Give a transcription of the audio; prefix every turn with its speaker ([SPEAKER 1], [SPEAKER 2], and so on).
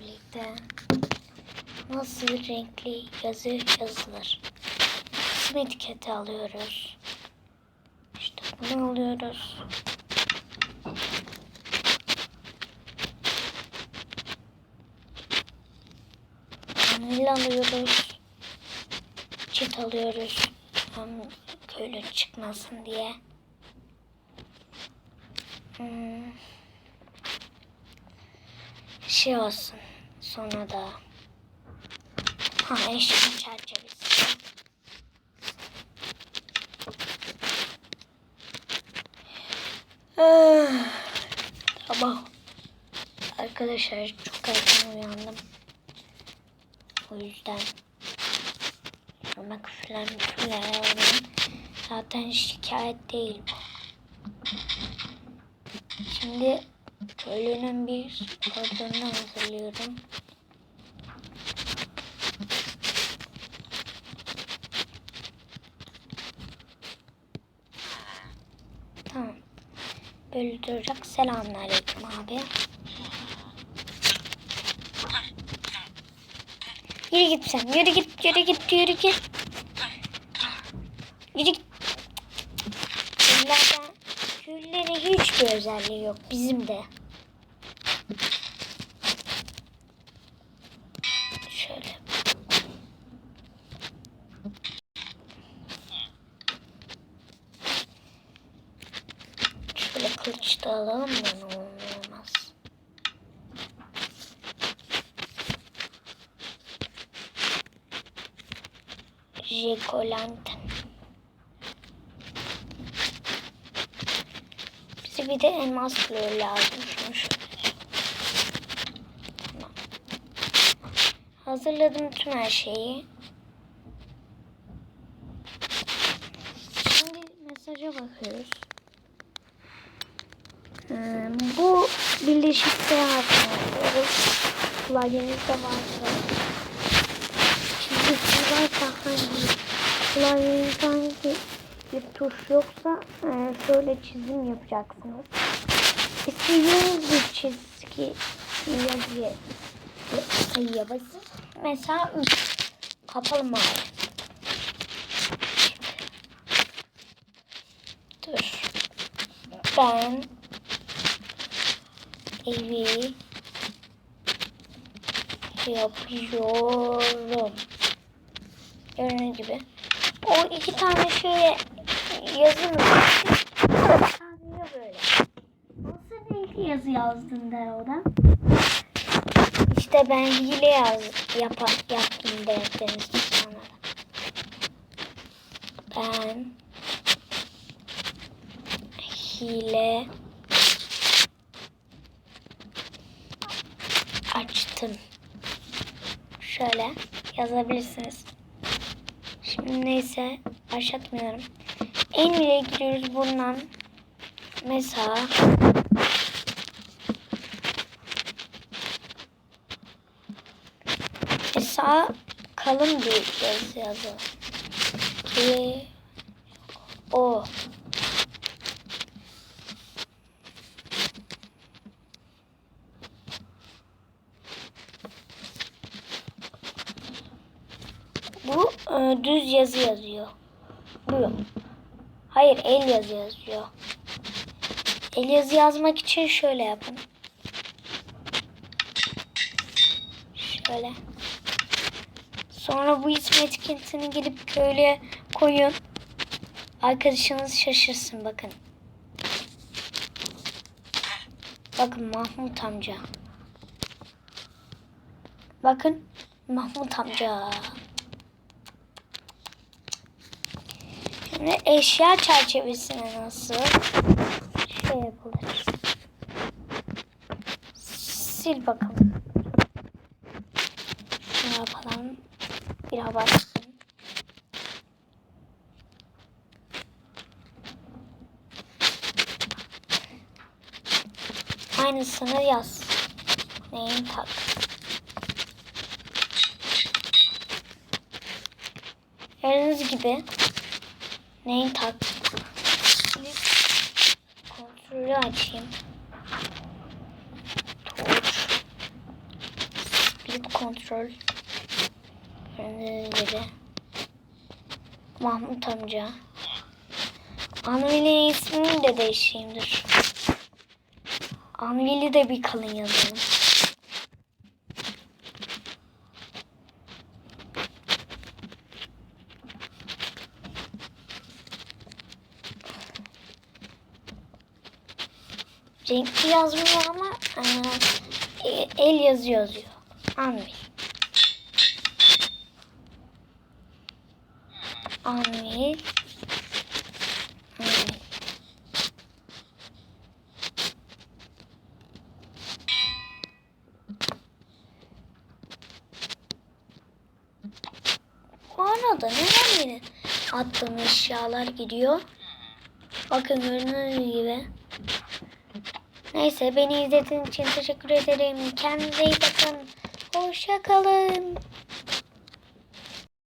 [SPEAKER 1] birlikte nasıl renkli yazı yazılır? İsim etiketi alıyoruz. İşte bunu alıyoruz. Vanilya alıyoruz. Çit alıyoruz. Hem köylü çıkmasın diye. Hmm. Şey olsun. Sonra da ha eşya çerçevesi. Ah, Tamam. Arkadaşlar çok erken uyandım. O yüzden ama küfürler müfürler alayım. Zaten şikayet değil bu. Şimdi köylünün bir ordunu hazırlıyorum. Tamam. Böyle duracak. Selamünaleyküm abi. Yürü git sen. Yürü git. Yürü git. Yürü git. Yürü git. Güllerden, güllerin hiçbir özelliği yok. Bizim de. Şöyle. Kılıç da alalım da ne olmaz. Jekolanten. Bize bir de elmas flör lazım. Tamam. Hazırladım tüm her şeyi. Şimdi mesaja bakıyoruz. Ee, bu birleşik seyahatini yapıyoruz. Klavyenizde varsa. Çizgisi varsa hangi klavyenizde hangi bir tuş yoksa e, şöyle çizim yapacaksınız. İstediğiniz bir çizgi yazıya sayıya basın. Mesela 3 kapalı mavi. Dur. Ben evi yapıyorum. Gördüğünüz gibi. O iki tane şöyle yazı mı? Sadece böyle. Nasıl renkli yazı yazdın der o da. İşte ben hile yaz, yap, yaptım derseniz sonra. Ben hile açtım. Şöyle yazabilirsiniz. Şimdi neyse başlatmıyorum. En bile giriyoruz bundan. Mesela Mesela kalın bir yazı yazalım. Ki o Bu e, düz yazı yazıyor. Bu. Hayır el yazı yazıyor. El yazı yazmak için şöyle yapın. Şöyle. Sonra bu isim etiketini gelip köylüye koyun. Arkadaşınız şaşırsın bakın. Bakın Mahmut amca. Bakın Mahmut amca. Şimdi eşya çerçevesine nasıl şey yapılır? Sil bakalım. Şunu yapalım. Bir hava. Aynısını yaz. Neyin tak? Gördüğünüz gibi neyin tak? Kontrolü açayım. Torch. kontrol. Gördüğünüz gibi. Mahmut amca. Anvil'in ismini de değişeyimdir. Anvil'i de bir kalın yazalım. Renkli yazmıyor ama e, e, el yazı yazıyor. Anvil. Anvil. Anvil. Bu arada neden benim attığım eşyalar gidiyor? Bakın gördüğünüz gibi. Neyse beni izlediğiniz için teşekkür ederim. Kendinize iyi bakın. Hoşça kalın.